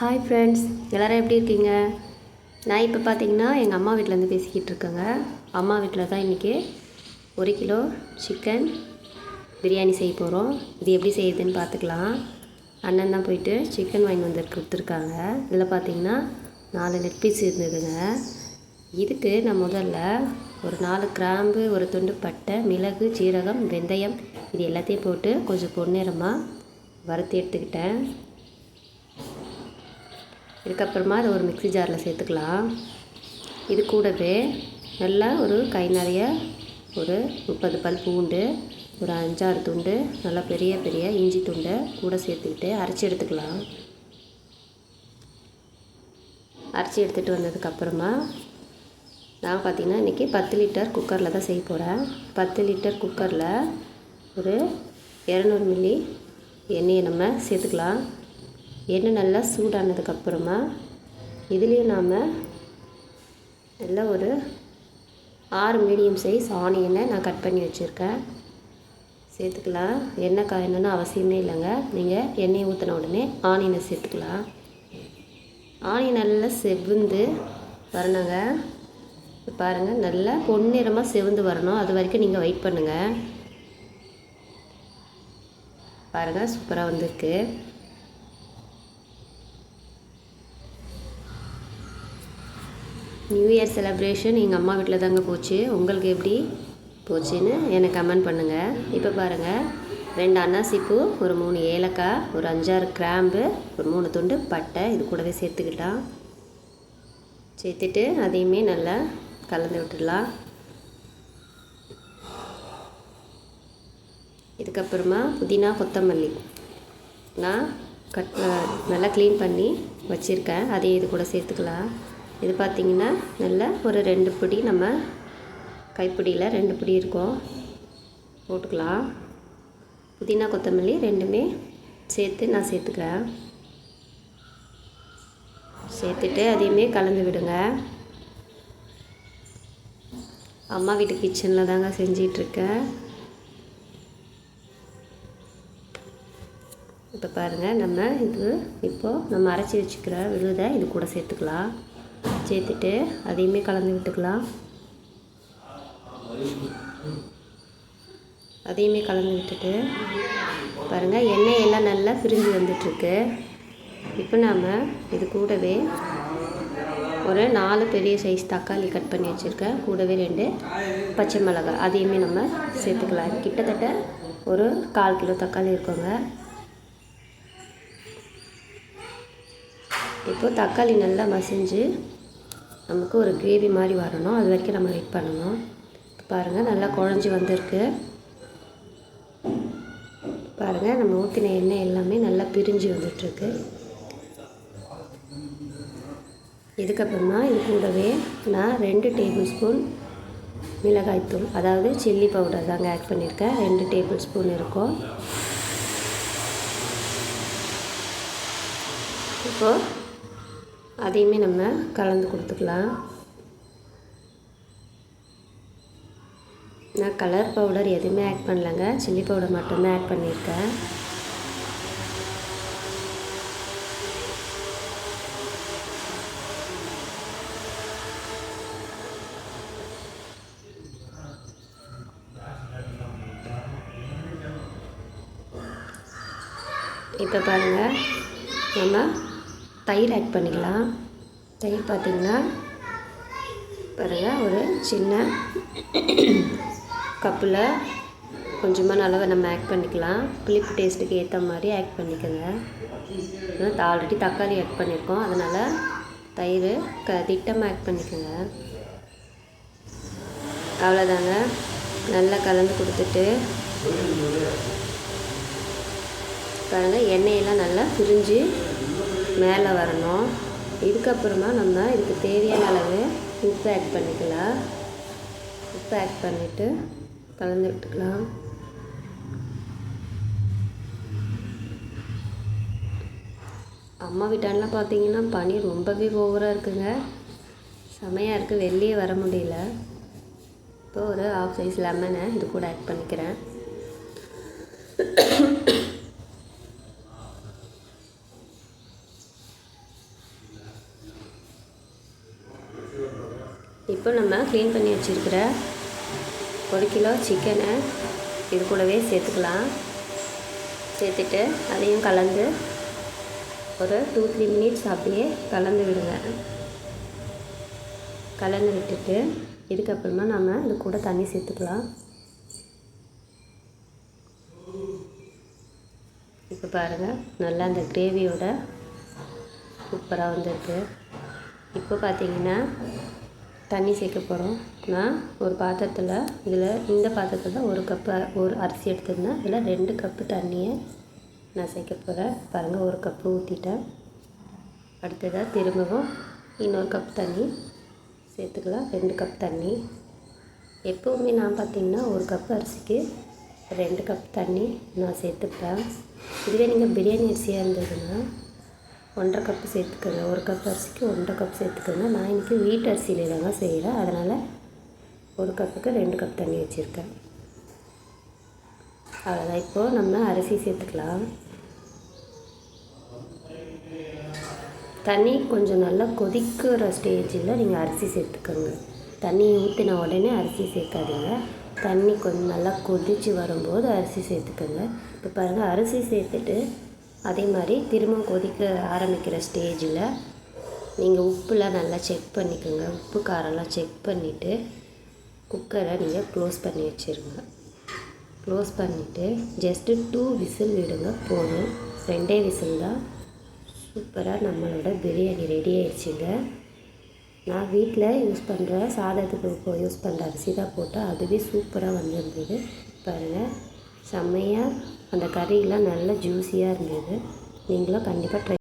Hi friends எல்லோரும் எப்படி இருக்கீங்க? நான் இப்போ பார்த்தீங்கன்னா எங்கள் அம்மா வீட்டிலேருந்து பேசிக்கிட்டு இருக்கேங்க. அம்மா வீட்டில் தான் இன்றைக்கி ஒரு கிலோ சிக்கன் பிரியாணி செய்ய போகிறோம் இது எப்படி செய்யுதுன்னு பார்த்துக்கலாம் அண்ணன் தான் போயிட்டு சிக்கன் வாங்கி வந்து கொடுத்துருக்காங்க. இதில் பார்த்தீங்கன்னா நாலு லெக் பீஸ் இருந்ததுங்க. இதுக்கு நான் முதல்ல ஒரு நாலு கிராம்பு ஒரு துண்டு பட்டை மிளகு சீரகம் வெந்தயம் இது எல்லாத்தையும் போட்டு கொஞ்சம் பொன்னிறமாக வறுத்து எடுத்துக்கிட்டேன். இதுக்கப்புறமா அதை ஒரு மிக்ஸி ஜாரில் சேர்த்துக்கலாம். இது கூடவே நல்லா ஒரு கை நிறைய ஒரு முப்பது பல் பூண்டு ஒரு அஞ்சாறு துண்டு நல்லா பெரிய பெரிய இஞ்சி துண்டை கூட சேர்த்துக்கிட்டு அரைச்சி எடுத்துக்கலாம். அரைச்சி எடுத்துகிட்டு வந்ததுக்கப்புறமா நான் பார்த்திங்கன்னா இன்றைக்கி பத்து லிட்டர் குக்கரில் தான் செய்ய போகிறேன் பத்து லிட்டர் குக்கரில் ஒரு இரநூறு மில்லி எண்ணெயை நம்ம சேர்த்துக்கலாம். எண்ணெய் நல்லா சூடானதுக்கப்புறமா இதுலேயும் நாம் நல்லா ஒரு ஆறு மீடியம் சைஸ் ஆனியனை நான் கட் பண்ணி வச்சுருக்கேன். சேர்த்துக்கலாம். எண்ணெய் காயணும்னு அவசியமே இல்லைங்க. நீங்கள் எண்ணெயை ஊற்றின உடனே ஆனியனை சேர்த்துக்கலாம். ஆனியன் நல்லா செவந்து வரணுங்க. பாருங்கள் நல்லா பொன்னிறமாக செவந்து வரணும். அது வரைக்கும் நீங்கள் வெயிட் பண்ணுங்கள் பாருங்கள் சூப்பராக வந்திருக்கு. நியூ இயர் செலப்ரேஷன் எங்கள் அம்மா வீட்டில் தாங்க போச்சு. உங்களுக்கு எப்படி போச்சுன்னு எனக்கு கமெண்ட் பண்ணுங்கள் இப்போ பாருங்கள் ரெண்டு அன்னாசிப்பூ ஒரு மூணு ஏலக்காய் ஒரு அஞ்சாறு கிராம்பு ஒரு மூணு துண்டு பட்டை இது கூடவே சேர்த்துக்கிட்டான் சேர்த்துட்டு அதையுமே நல்லா கலந்து விட்டுடலாம். இதுக்கப்புறமா புதினா கொத்தமல்லி. நான் கட் நல்லா க்ளீன் பண்ணி வச்சுருக்கேன். அதையும் இது கூட சேர்த்துக்கலாம். இது பார்த்திங்கன்னா நல்லா ஒரு ரெண்டு பிடி நம்ம கைப்பிடியில் ரெண்டு பிடி இருக்கும். போட்டுக்கலாம். புதினா கொத்தமல்லி ரெண்டுமே சேர்த்து நான் சேர்த்துக்கிறேன். சேர்த்துட்டு அதையுமே கலந்து விடுங்க. அம்மா வீட்டு கிச்சனில் தாங்க செஞ்சிகிட்ருக்கேன் இப்போ பாருங்கள் நம்ம இது இப்போது நம்ம அரைச்சி வச்சுக்கிற விழுதை இது கூட சேர்த்துக்கலாம். சேர்த்துட்டு அதையுமே கலந்து விட்டுக்கலாம். அதையுமே கலந்து விட்டுட்டு பாருங்கள் எண்ணெய் எல்லாம் நல்லா பிரிஞ்சு வந்துட்டுருக்கு. இப்போ நாம் இது கூடவே ஒரு நாலு பெரிய சைஸ் தக்காளி கட் பண்ணி வச்சுருக்கேன் கூடவே ரெண்டு பச்சை மிளகாய் அதையுமே நம்ம சேர்த்துக்கலாம். கிட்டத்தட்ட ஒரு கால் கிலோ தக்காளி இருக்குங்க. இப்போது தக்காளி நல்லா மசிஞ்சு நமக்கு ஒரு கிரேவி மாதிரி வரணும். அது வரைக்கும் நம்ம வெயிட் பண்ணணும். பாருங்கள் நல்லா குழஞ்சி வந்திருக்கு. பாருங்கள் நம்ம ஊற்றின எண்ணெய் எல்லாமே நல்லா பிரிஞ்சு வந்துட்டுருக்கு. இதுக்கப்புறமா இது கூடவே நான் ரெண்டு டேபிள் ஸ்பூன் மிளகாய்த்தூள் அதாவது சில்லி பவுடர் தாங்க ஆட் பண்ணியிருக்கேன். ரெண்டு டேபிள் ஸ்பூன் இருக்கும். இப்போது அதையுமே நம்ம கலந்து கொடுத்துக்கலாம். நான் கலர் பவுடர் எதுவுமே ஆட் பண்ணலங்க. சில்லி பவுடர் மட்டும்தான் ஆட் பண்ணியிருக்கேன். இப்போ பாருங்கள் நம்ம தயிர் ஆட் பண்ணிக்கலாம். தயிர் பார்த்திங்கன்னா பாருங்கள் ஒரு சின்ன கப்பில் கொஞ்சமாக நல்லா நம்ம ஆட் பண்ணிக்கலாம். புளிப்பு டேஸ்ட்டுக்கு ஏற்ற மாதிரி ஆட் பண்ணிக்கோங்க. ஆல்ரெடி தக்காளி ஆட் பண்ணியிருக்கோம் அதனால் தயிர் க திட்டமாக ஆட் பண்ணிக்கோங்க. அவ்வளோதாங்க நல்லா கலந்து கொடுத்துட்டு பாருங்கள் எண்ணெயெல்லாம் நல்லா பிரிஞ்சு மேலே வரணும். இதுக்கப்புறமா நம்ம இதுக்கு தேவையான அளவு உப்பு ஆட் பண்ணிக்கலாம். உப்பு ஆட் பண்ணிவிட்டு கலந்து விட்டுக்கலாம். அம்மா வீட்டாண்டலாம் பார்த்தீங்கன்னா பனி ரொம்பவே ஓவராக இருக்குங்க. செமையாக இருக்குது வெளியே வர முடியல. இப்போ ஒரு ஆஃப் சைஸ் லெமனை இது கூட ஆட் பண்ணிக்கிறேன். இப்போ நம்ம க்ளீன் பண்ணி வச்சுருக்கிற ஒரு கிலோ சிக்கனை இது கூடவே சேர்த்துக்கலாம். சேர்த்துட்டு அதையும் கலந்து ஒரு டூ த்ரீ மினிட்ஸ் அப்படியே கலந்து விடுங்க. கலந்து விட்டுட்டு இதுக்கப்புறமா நம்ம இது கூட தண்ணி சேர்த்துக்கலாம். இப்போ பாருங்கள் நல்லா அந்த கிரேவியோட சூப்பராக வந்திருக்கு. இப்போ பார்த்தீங்கன்னா தண்ணி சேர்க்க போகிறோம் நான் ஒரு பாத்திரத்தில் இதில் இந்த பாத்திரத்தில் ஒரு கப்பு ஒரு அரிசி எடுத்துருந்தேன். இதில் ரெண்டு கப்பு தண்ணியை நான் சேர்க்க போகிறேன் பாருங்கள் ஒரு கப்பு ஊற்றிட்டேன் அடுத்ததாக திரும்பவும் இன்னொரு கப் தண்ணி சேர்த்துக்கலாம். ரெண்டு கப் தண்ணி. எப்போவுமே நான் பார்த்திங்கன்னா ஒரு கப் அரிசிக்கு ரெண்டு கப் தண்ணி நான் சேர்த்துப்பேன். இதுவே நீங்கள் பிரியாணி அரிசியாக இருந்ததுன்னா ஒன்றரை கப்பு சேர்த்துக்கோங்க. ஒரு கப் அரிசிக்கு ஒன்றரை கப் சேர்த்துக்கோங்க. நான் இன்றைக்கி வீட்டு அரிசியில் தாங்க செய்கிறேன் அதனால் ஒரு கப்புக்கு ரெண்டு கப் தண்ணி வச்சுருக்கேன். அவ்வளோதான் இப்போது நம்ம அரிசி சேர்த்துக்கலாம். தண்ணி கொஞ்சம் நல்லா கொதிக்கிற ஸ்டேஜில் நீங்கள் அரிசி சேர்த்துக்கோங்க. தண்ணி ஊற்றின உடனே அரிசி சேர்க்காதீங்க. தண்ணி கொஞ்சம் நல்லா கொதித்து வரும்போது அரிசி சேர்த்துக்கோங்க. இப்போ பாருங்கள் அரிசி சேர்த்துட்டு அதே மாதிரி திரும்ப கொதிக்க ஆரம்பிக்கிற ஸ்டேஜில் நீங்கள் உப்புலாம் நல்லா செக் பண்ணிக்கோங்க. உப்பு காரம்லாம் செக் பண்ணிவிட்டு குக்கரை நீங்கள் க்ளோஸ் பண்ணி வச்சுருங்க. க்ளோஸ் பண்ணிவிட்டு ஜஸ்ட்டு டூ விசில் விடுங்க. போதும். ரெண்டே விசில் தான். சூப்பராக நம்மளோட பிரியாணி ரெடி ஆயிடுச்சுங்க. நான் வீட்டில் யூஸ் பண்ணுற சாதத்துக்கு இப்போ யூஸ் பண்ணுற அரிசி தான் போட்டால் அதுவே சூப்பராக வந்திருந்தது. பாருங்கள் செம்மையாக அந்த கறியெலாம் நல்லா ஜூஸியாக இருந்தது. நீங்களும் கண்டிப்பாக ட்ரை